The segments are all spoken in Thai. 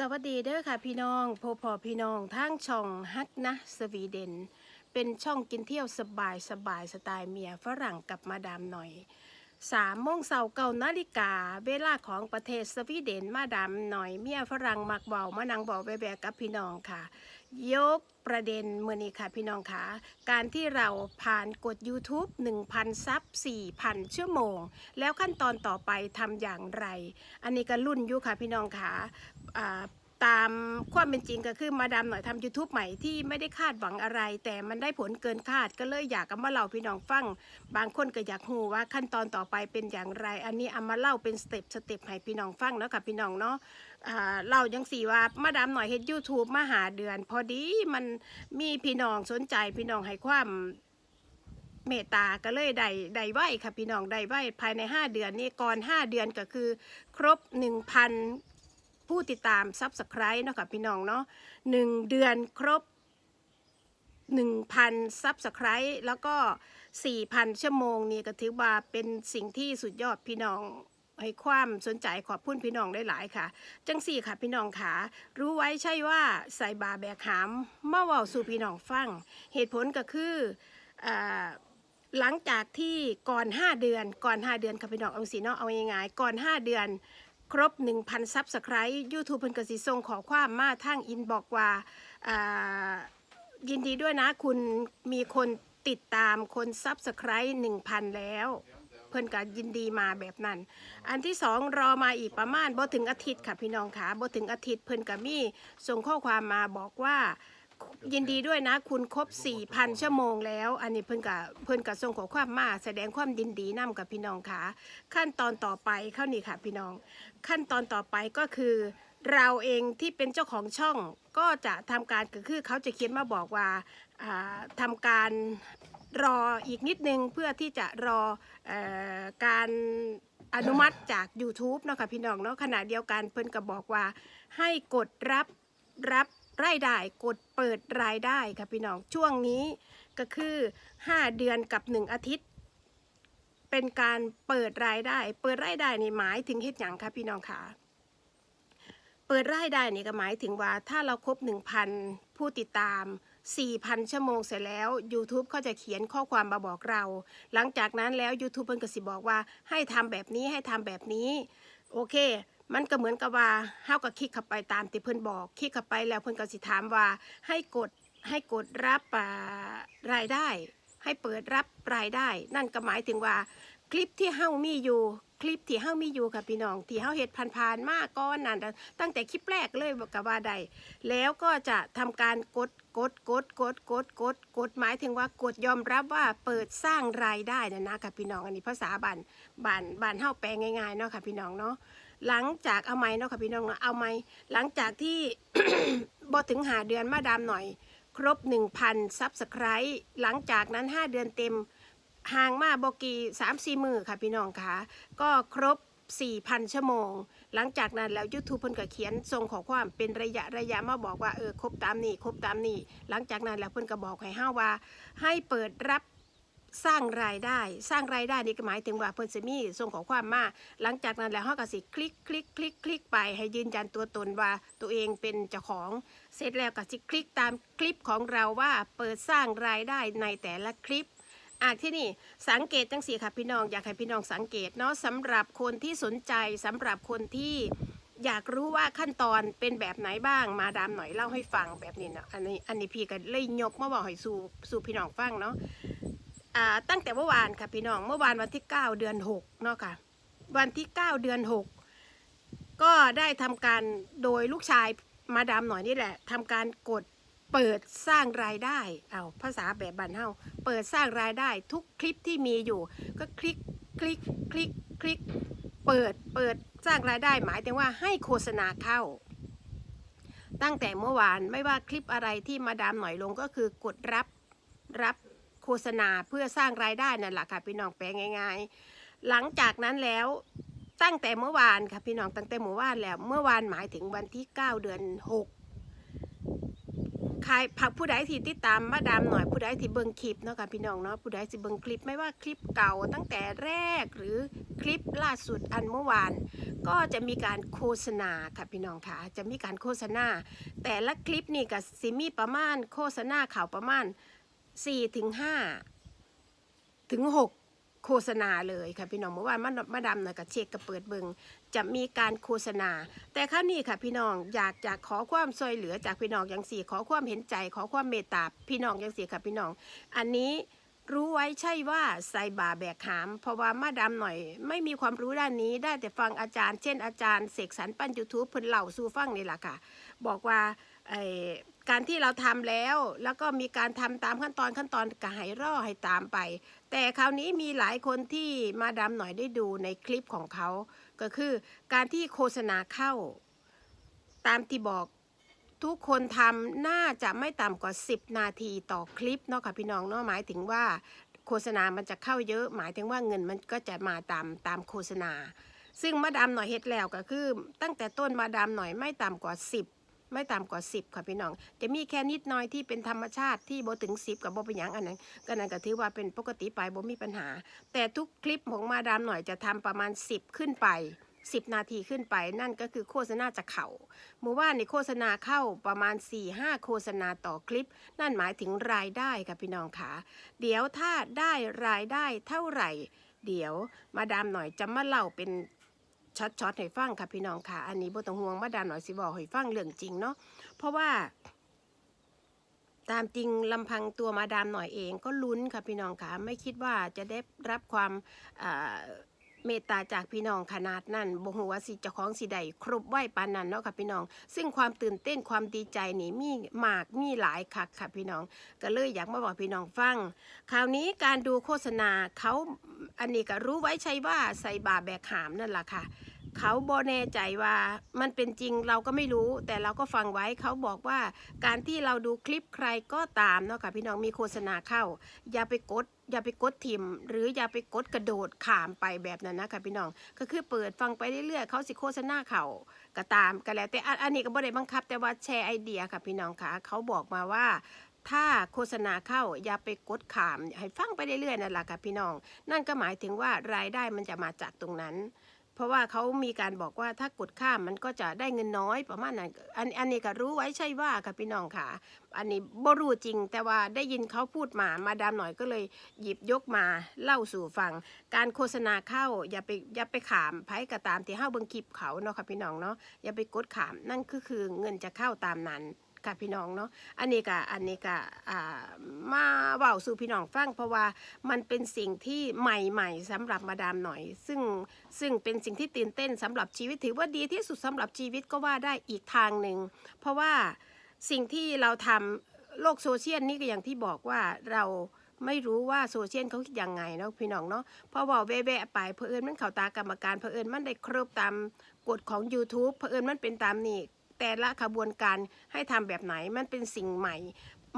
สวัสดีเด้อค่ะพี่น้องพอพอพี่น้องทางช่องฮักนะสวีเดน เป็นช่องกินเที่ยวสบายสบายสไตล์เมียฝรั่งกับมาดามหน่อยสามโมงเสาเก่านาฬิกา เวลาของประเทศสวีเดนมาดามหน่อยเมียฝรั่งมักเบามานังบอกแบกับพี่น้องค่ะยกประเด็นเมื่อนี้ค่ะพี่น้องคะการที่เราผ่านกด YouTube 1,000 ซับ 4,000 ชั่วโมง แล้วขั้นตอนต่อไปทำอย่างไร อันนี้ก็รุ่นอยู่ค่ะพี่น้องคะอ่าตามความเป็นจริงก็คือมาดามหน่อยทำ YouTube ใหม่ที่ไม่ได้คาดหวังอะไร แต่มันได้ผลเกินคาดก็เลยอยากเอามาเล่าพี่น้องฟัง บางคนก็อยากหูว่าขั้นตอนต่อไปเป็นอย่างไร อันนี้เอามาเล่าเป็นสเต็ปสเต็ปให้พี่น้องฟังเนาะค่ะพี่น้องเนาะ เล่ายังสี่ว่ามาดามหน่อยเฮ็ด YouTube มาหาเดือน พอดีมันมีพี่น้องสนใจพี่น้องให้ความเมตตาก็เลยได้ได้ไหวค่ะพี่น้องได้ไหวภายใน 5 เดือนนี่ก่อน 5 เดือนก็คือ ครบ 1,000 ผู้ติดตามซับสไครต์เนาะค่ะพี่น้องเนาะหนึ่งเดือนครบ 1,000ซับสไครต์แล้วก็ 4,000 ชั่วโมงนี่ก็ถือว่าเป็นสิ่งที่สุดยอดพี่น้อง ให้ความสนใจขอบคุณพี่น้องได้หลายค่ะ จังสี่ค่ะพี่น้องขารู้ไว้ใช่ว่าใส่บาแบกหามมาเว้าสู่พี่น้องฟัง เหตุผลก็คืออหลังจากที่ก่อน 5 เดือน ก่อน 5 เดือนค่ะพี่น้องเอาสิเนาะเอาง่ายๆก่อน 5 เดือนครบ 1,000ซับสไครต์ยูทูบเพิ่นก็สิส่งขอความมาทางอินบอกว่าอ่ายินดีด้วยนะคุณมีคนติดตามคนซับสไครต์หนึ่งพันแล้ว เพิ่นก็ยินดีมาแบบนั้น อันที่สองรอมาอีกประมาณบ่ถึงอาทิตย์ค่ะพี่น้องค่ะบ่ถึงอาทิตย์เพิ่นก็มีส่งข้อความมาบอกว่ายินดีด้วยนะคุณครบ 4,000 ชั่วโมงแล้ว อันนี้เพิ่นก็เพิ่นก็ส่งข้อความมาแสดงความยินดีนํกับพี่น้องค่ะ ขั้นตอนต่อไปเข้านี่ค่ะพี่น้อง ขั้นตอนต่อไปก็คือ เราเองที่เป็นเจ้าของช่องก็จะทำการก็คือเขาจะเขียนมาบอกว่าอ่าทำการ รออีกนิดนึงเพื่อที่จะรออการอนุมัติจาก YouTube เนาะค่ะพี่น้องเนาะขณะเดียวกันเพิ่นก็บอกว่า ให้กดรับรับรายได้กดเปิดรายได้ค่ะพี่น้องช่วงนี้ก็คือ 5 เดือนกับ 1 อาทิตย์ เป็นการเปิดรายได้ เปิดรายได้นี่หมายถึงเฮ็ดหยังคะพี่น้องคะเปิดรายได้นี่ก็หมายถึงว่าถ้าเราครบ 1,000 ผู้ติดตาม 4,000 ชั่วโมงเสร็จแล้ว YouTube เขาจะเขียนข้อความมาบอกเรา หลังจากนั้นแล้ว YouTube เพิ่นก็สิบอกว่าให้ทำแบบนี้ให้ทำแบบนี้ โอเค มันก็เหมือนกับว่าเฮาก็คลิกเข้าไปตามที่เพิ่นบอก คลิกเข้าไปแล้วเพิ่นก็สิถามว่าให้กดให้กดรับรายได้ ให้เปิดรับรายได้ นั่นก็หมายถึงว่าคลิปที่เฮามีอยู่ คลิปที่เฮามีอยู่ค่ะพี่น้อง ที่เฮาเฮ็ดผ่านๆมาก่อนนั่นตั้งแต่คลิปแรกเลยก็ว่าได้แล้วก็จะทำการกดกดกดกดกดกดกดหมายถึงว่ากดยอมรับว่าเปิดสร้างรายได้นะนะค่ะพี่น้องอันนี้ภาษาบ้านบ้านบ้านเฮาแปลง่ายๆเนาะค่ะพี่น้องเนาะหลังจากเอาไม้เนาะค่ะพี่น้องเอาไม้หลังจากที่บ่ถึงหาเดือนมาดามหน่อย ครบ 1,000ซับสไครต์หลังจากนั้น 5 เดือนเต็ม ห่างมาบกีสามสี่มือค่ะพี่น้องค่ะก็ครบ 4,000 ชั่วโมง หลังจากนั้นแล้ว YouTube เพิ่นก็เขียนส่งขอความเป็นระยะระยะมาบอกว่าเออครบตามนี้ครบตามนี้หลังจากนั้นแล้วเพิ่นก็บอกให้เฮาว่า ให้เปิดรับสร้างรายได้ สร้างรายได้นี่ก็หมายถึงว่าเพิ่นสิมีส่งขอความมา หลังจากนั้นแล้วเฮาก็สิคลิกคลิกคลิกคลิกไปให้ยืนยันตัวตนว่าตัวเองเป็นเจ้าของ เสร็จแล้วก็สิคลิกตามคลิปของเราว่าเปิดสร้างรายได้ในแต่ละคลิป อะที่นี่สังเกตจังสีค่ะพี่น้องอยากให้พี่น้องสังเกตเนาะสำหรับคนที่สนใจสำหรับคนที่อยากรู้ว่าขั้นตอนเป็นแบบไหนบ้าง มาดามหน่อยเล่าให้ฟังแบบนี้เนาะอันนี้อันนี้พี่ก็เลยยกมาบอกให้สู่สู่พี่น้องฟังเนาะอ่าตั้งแต่เมื่อวานค่ะพี่น้องเมื่อวานวันที่ 9 เดือน6เนาะค่ะ วันที่ 9 เดือน 6 ก็ได้ทำการโดยลูกชายมาดามหน่อยนี่แหละทำการกด เปิดสร้างรายได้ เอาภาษาแบบบันเฮาเปิดสร้างรายได้ทุกคลิปที่มีอยู่ ก็คลิกคลิกคลิกคลิก เปิดเปิดสร้างรายได้หมายถึงว่าให้โฆษณาเข้า ตั้งแต่เมื่อวานไม่ว่าคลิปอะไรที่มาดามหน่อยลงก็คือกดรับรับโฆษณาเพื่อสร้างรายได้นั่นแหละค่ะพี่น้องแปลง่ายๆ หลังจากนั้นแล้วตั้งแต่เมื่อวานค่ะพี่น้องตั้งแต่เมื่อวานแล้ว เมื่อวานหมายถึงวันที่ 9 เดือน 6 ใครผักผู้ใดที่ติดตามมาดามหน่อยผู้ใดที่เบิ่งคลิปเนาะค่ะพี่น้องเนาะผู้ใดที่เบิ่งคลิปไม่ว่าคลิปเก่าตั้งแต่แรกหรือคลิปล่าสุดอันเมื่อวาน ก็จะมีการโฆษณาค่ะพี่น้องค่ะจะมีการโฆษณา แต่ละคลิปนี่ก็สิมีประมาณ โฆษณาข่าวประมาณ4ถึง5ถึง6โฆษณาเลยค่ะพี่น้องเมื่อวานมามาดามหน่อยกับเช็คกับเปิดเบิง จะมีการโฆษณา แต่ครั้นี้ค่ะพี่น้องอยากจะขอความช่วยเหลือจากพี่น้องอย่างสี่ ขอความเห็นใจ ขอความเมตตาพี่น้องอย่างสี่ค่ะพี่น้อง อันนี้รู้ไว้ใช่ว่าใส่บาแบกหาม เพราะว่ามาดามหน่อย ไม่มีความรู้ด้านนี้ได้แต่ฟังอาจารย์ เช่นอาจารย์เสกสรรปั้นยูทูบเพิ่นเล่าสู่ฟังนี่แหละค่ะ บอกว่าไอการที่เราทำแล้ว แล้วก็มีการทำตามขั้นตอนขั้นตอนก็ให้รอให้ตามไป แต่คราวนี้มีหลายคนที่มาดามหน่อยได้ดูในคลิปของเขา ก็คือการที่โฆษณาเข้า ตามที่บอกทุกคนทำน่าจะไม่ต่ำกว่า 10 นาทีต่อคลิปเนาะค่ะพี่น้องเนาะหมายถึงว่าโฆษณามันจะเข้าเยอะ หมายถึงว่าเงินมันก็จะมาตามตามโฆษณา ซึ่งมาดามหน่อยเฮ็ดแล้วก็คือ ตั้งแต่ต้นมาดามหน่อยไม่ต่ำกว่า 10 ไม่ต่ำกว่า 10 ค่ะพี่น้อง จะมีแค่นิดน้อยที่เป็นธรรมชาติที่โบถึง 10 กับโบเป็นหยังอันนั้นก็นั่นก็ถือว่าเป็นปกติไปโบมีปัญหา แต่ทุกคลิปของมาดามหน่อยจะทำประมาณ 10 ขึ้นไป 10 นาทีขึ้นไปนั่นก็คือโฆษณาจะเข่าเมื่อว่านในโฆษณาเข้าประมาณ 4-5 โฆษณาต่อคลิป นั่นหมายถึงรายได้ค่ะพี่น้องค่ะเดี๋ยวถ้าได้รายได้เท่าไหร่ เดี๋ยวมาดามหน่อยจะมาเล่าเป็น ช็อตๆให้ฟังค่ะพี่น้องค่ะ อันนี้บ่ต้องห่วงมาดามหน่อยสิบอกให้ฟังเรื่องจริงเนาะเพราะว่า ตามจริงลำพังตัวมาดามหน่อยเองก็ลุ้นค่ะพี่น้องค่ะไม่คิดว่าจะได้รับความอ่า เมตตาจากพี่น้องขนาดนั้นบ่ฮู้ว่าสิเจ้าของสิได้ครบไหวปานนั้นเนาะค่ะพี่น้อง ซึ่งความตื่นเต้นความดีใจนี่มีมากมีหลายคักค่ะพี่น้อง ก็เลยอยากมาบอกพี่น้องฟัง คราวนี้การดูโฆษณาเขาอันนี้ก็รู้ไว้ใช่ว่าใส่บาแบกหามนั่นแหละค่ะเขาบอแน่ใจว่ามันเป็นจริงเราก็ไม่รู้ แต่เราก็ฟังไว้เขาบอกว่า การที่เราดูคลิปใครก็ตามเนาะค่ะพี่น้องมีโฆษณาเข้า อย่าไปกด อย่าไปกดทิมหรืออย่าไปกดกระโดดขามไปแบบนั้นนะคะพี่น้อง ก็คือเปิดฟังไปเรื่อยๆเขาสิโฆษณาเขาก็ตามก็แล้วแต่อันอันนี้ก็บ่ได้บังคับ แต่ว่าแชร์ไอเดียค่ะพี่น้องค่ะเขาบอกมาว่าถ้าโฆษณาเข้าอย่าไปกดขาม ให้ฟังไปเรื่อยๆนั่นแหละค่ะพี่น้อง นั่นก็หมายถึงว่ารายได้มันจะมาจากตรงนั้น เพราะว่าเขามีการบอกว่าถ้ากดข้ามมันก็จะได้เงินน้อยประมาณนั้นอันอันนี้ก็รู้ไว้ใช่ว่าค่ะพี่น้องค่ะ อันนี้บ่รู้จริง แต่ว่าได้ยินเขาพูดมามาดามหน่อยก็เลยหยิบยกมาเล่าสู่ฟัง การโฆษณาเข้าอย่าไปอย่าไปขามไผก็ตามที่เฮาเบิงคลิปเขาเนาะค่ะพี่น้องเนาะอย่าไปกดขามนั่นก็คือเงินจะเข้าตามนั้น ค่ะพี่น้องเนาะอันนี้ก็อันนี้ก็อ่ามาเว้าสู่พี่น้องฟังเพราะว่ามันเป็นสิ่งที่ใหม่ๆสำหรับมาดามหน่อย ซึ่งซึ่งเป็นสิ่งที่ตื่นเต้นสำหรับชีวิตถือว่าดีที่สุดสำหรับชีวิตก็ว่าได้อีกทางหนึ่งเพราะว่าสิ่งที่เราทำโลกโซเชียลนี่ก็อย่างที่บอกว่าเราไม่รู้ว่าโซเชียลเขาคิดยังไงเนาะพี่น้องเนาะพอบอกแวะไปเพอเอิญมันเข้าตากรรมการเพอเอิญมันได้ครบตามกฎของ YouTube เพอเอิญมันเป็นตามนี่ แต่ละขบวนการให้ทำแบบไหนมันเป็นสิ่งใหม่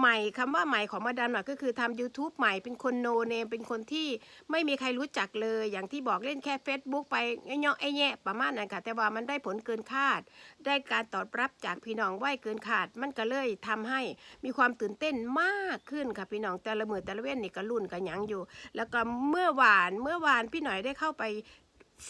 ใหม่คำว่าใหม่ของมาดามหน่อยก็คือทำ YouTube ใหม่เป็นคนโนเนมเป็นคนที่ไม่มีใครรู้จักเลย อย่างที่บอกเล่นแค่ Facebook ไปไอ้เนาะไอ้แย่ประมาณนั้นค่ะ แต่ว่ามันได้ผลเกินคาด ได้การตอบรับจากพี่น้องไหวเกินขาด มันก็เลยทำให้มีความตื่นเต้นมากขึ้นค่ะพี่น้องแต่ละมือแต่ละเว้นนี่ก็รุ่นกันยังอยู่ แล้วก็เมื่อวานเมื่อวานพี่หน่อยได้เข้าไป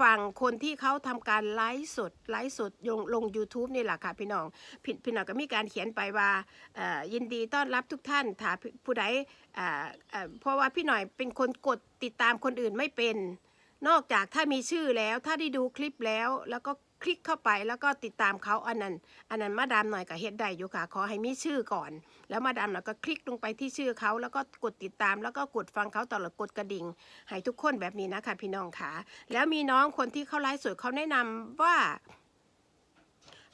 ฟังคนที่เขาทำการไลฟ์สดไลฟ์สดลงลง u t u b e นี่แหละค่ะพี่น้องพี่พี่น้องก็มีการเขียนไปว่ายินดีต้อนรับทุกท่านถ้าผู้ใดเพราะว่าพี่หน่อยเป็นคนกดติดตามคนอื่นไม่เป็น นอกจากถ้ามีชื่อแล้วถ้าได้ดูคลิปแล้วแล้วก็ คลิกเข้าไปแล้วก็ติดตามเขาอันนั้น อันนั้นมาดามหน่อยกับเฮ็ดได้อยู่ค่ะ ขอให้มีชื่อก่อน แล้วมาดามหน่อยก็คลิกลงไปที่ชื่อเขาแล้วก็กดติดตาม แล้วก็กดฟังเขาตลอดกดกระดิ่ง ให้ทุกคนแบบนี้นะคะพี่น้องค่ะ แล้วมีน้องคนที่เขาไลฟ์สดเขาแนะนำว่า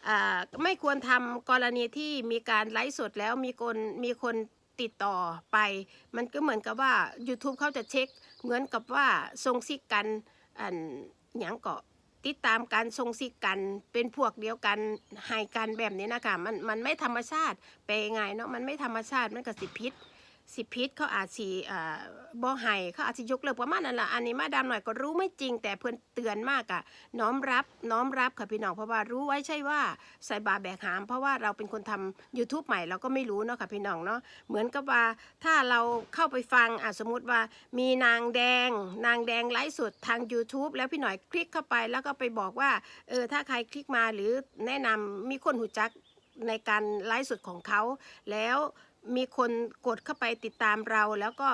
อ่าไม่ควรทำกรณีที่มีการไลฟ์สดแล้วมีคนมีคนติดต่อไป มันก็เหมือนกับว่า YouTube เขาจะเช็ค เหมือนกับว่าทรงซิกกันอันหยังเก็ ติดตามการทรงซิกกันเป็นพวกเดียวกันหายกันแบบนี้นะคะมันมันไม่ธรรมชาติไปไงเนาะมันไม่ธรรมชาติมันก็สิพิษ สิพิษเขาอาจสิเอ่อบ่ให้เขาอาจสิยกเลิกประมาณนั้นละอันนี้มาดามหน่อยก็รู้ไม่จริง แต่เพิ่อนเตือนมากอะน้อมรับน้อมรับค่ะพี่น้องเพราะว่ารู้ไว้ใช่ว่าใส่บาแบกหาม เพราะว่าเราเป็นคนทำ YouTube ใหม่เราก็ไม่รู้เนาะค่ะพี่น้องเนาะเหมือนกับว่าถ้าเราเข้าไปฟังอะสมมติว่ามีนางแดง นางแดงไลฟ์สดทาง YouTube แล้วพี่หน่อยคลิกเข้าไปแล้วก็ไปบอกว่าเออถ้าใครคลิกมาหรือแนะนำมีคนหูจักในการไลฟ์สดของเขาแล้ว มีคนกดเข้าไปติดตามเราแล้วก็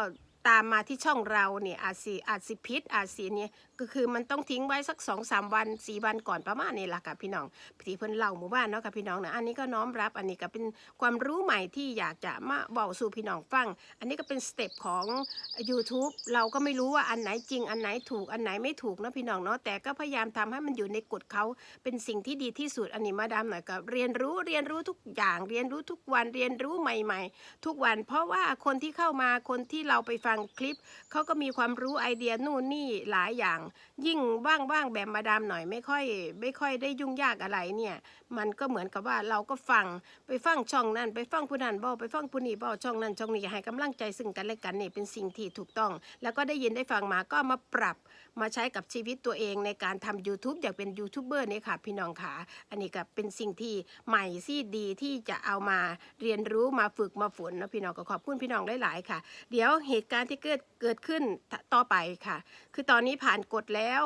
ตามมาที่ช่องเราเนี่ยอาจสิอาจสิพิษอาจสิเนี่ยก็คือมันต้องทิ้งไว้สักสองสามวันสี่วันก่อนประมาณนี้ละค่ะพี่น้องที่เพิ่นเล่าหมู่บ้านเนาะค่ะพี่น้องนะอันนี้ก็น้อมรับอันนี้ก็เป็นความรู้ใหม่ที่อยากจะมาบอกสู่พี่น้องฟัง อันนี้ก็เป็นสเต็ปของ YouTube เราก็ไม่รู้ว่าอันไหนจริงอันไหนถูกอันไหนไม่ถูกเนาะพี่น้องเนาะแต่ก็พยายามทำให้มันอยู่ในกฎเขาเป็นสิ่งที่ดีที่สุดอันนี้มาดามหน่อยก็เรียนรู้เรียนรู้ทุกอย่างเรียนรู้ทุกวันเรียนรู้ใหม่ ๆ ทุกวัน เพราะว่าคนที่เข้ามาคนที่เราไปฟังคลิปเขาก็มีความรู้ไอเดียนู่นนี่หลายอย่าง ยิ่งว่างๆแบบมาดามหน่อยไม่ค่อย ไม่ค่อยได้ยุ่งยากอะไรเนี่ย มันก็เหมือนกับว่าเราก็ฟังไปฟังช่องนั้น ไปฟังผู้นั้นบอไปฟังผู้นี้บอช่องนั้นช่องนี้ให้กำลังใจซึ่งกันและกันนี่เป็นสิ่งที่ถูกต้อง แล้วก็ได้ยินได้ฟังมาก็มาปรับมาใช้กับชีวิตตัวเองในการทำ YouTube อยากเป็นยูทูบเบอร์เนี่ยค่ะพี่น้องค่ะอันนี้ก็เป็นสิ่งที่ใหม่ที่ดีที่จะเอามาเรียนรู้มาฝึกมาฝนนะพี่น้องก็ขอบคุณพี่น้องหลายๆค่ะ เดี๋ยวเหตุการณ์ที่เกิดเกิดขึ้นต่อไปค่ะ คือตอนนี้ผ่านกฎแล้ว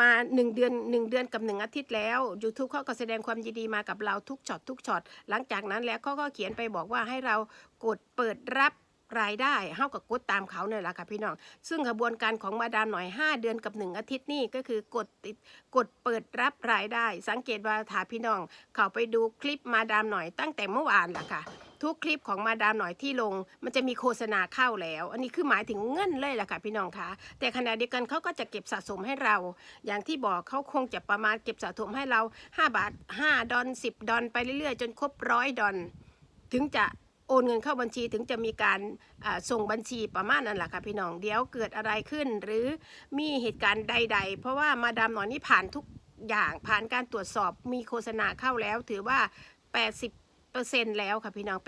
มาหนึ่งเดือนหนึ่งเดือนกับหนึ่งอาทิตย์แล้ว YouTube เขาก็แสดงความยินดีมากับเราทุกช็อตทุกช็อตหลังจากนั้นแล้วเขาก็เขียนไปบอกว่าให้เรากดเปิดรับรายได้เท่ากับกดตามเขาเนี่ยแหละค่ะพี่น้อง ซึ่งกระบวนการของมาดามหน่อย 5 เดือนกับ 1 อาทิตย์นี่ก็คือกดติดกดเปิดรับรายได้ สังเกตว่าถาพี่น้อง เขาไปดูคลิปมาดามหน่อยตั้งแต่เมื่อวานแหละค่ะ ทุกคลิปของมาดามหน่อยที่ลง มันจะมีโฆษณาเข้าแล้ว อันนี้คือหมายถึงเงินเลยล่ะค่ะพี่น้องคะแต่ขณะเดียวกันเขาก็จะเก็บสะสมให้เรา อย่างที่บอกเขาคงจะประมาณเก็บสะสมให้เรา 5 บาท 5 ดอล10 ดอลไปเรื่อยๆ จนครบร้อยดอลถึงจะโอนเงินเข้าบัญชีถึงจะมีการส่งบัญชีประมาณนั้นแหละค่ะพี่น้องเดี๋ยวเกิดอะไรขึ้น หรือมีเหตุการณ์ใด ๆ เพราะว่ามาดามหน่อยนี่ผ่านทุกอย่างผ่านการตรวจสอบมีโฆษณาเข้าแล้ว ถือว่า 80%แล้วค่ะพี่น้อง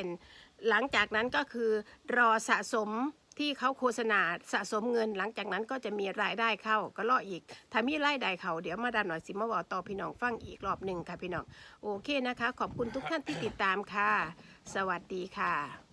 80%หลังจากนั้นก็คือรอสะสมที่เขาโฆษณาสะสมเงิน หลังจากนั้นก็จะมีรายได้เข้าก็รออีก ถ้ามีรายได้เขาเดี๋ยวมาดามหน่อยสิมาบอกต่อพี่น้องฟังอีกรอบหนึ่งค่ะพี่น้อง โอเคนะคะ ขอบคุณทุกท่านที่ติดตามค่ะ สวัสดีค่ะ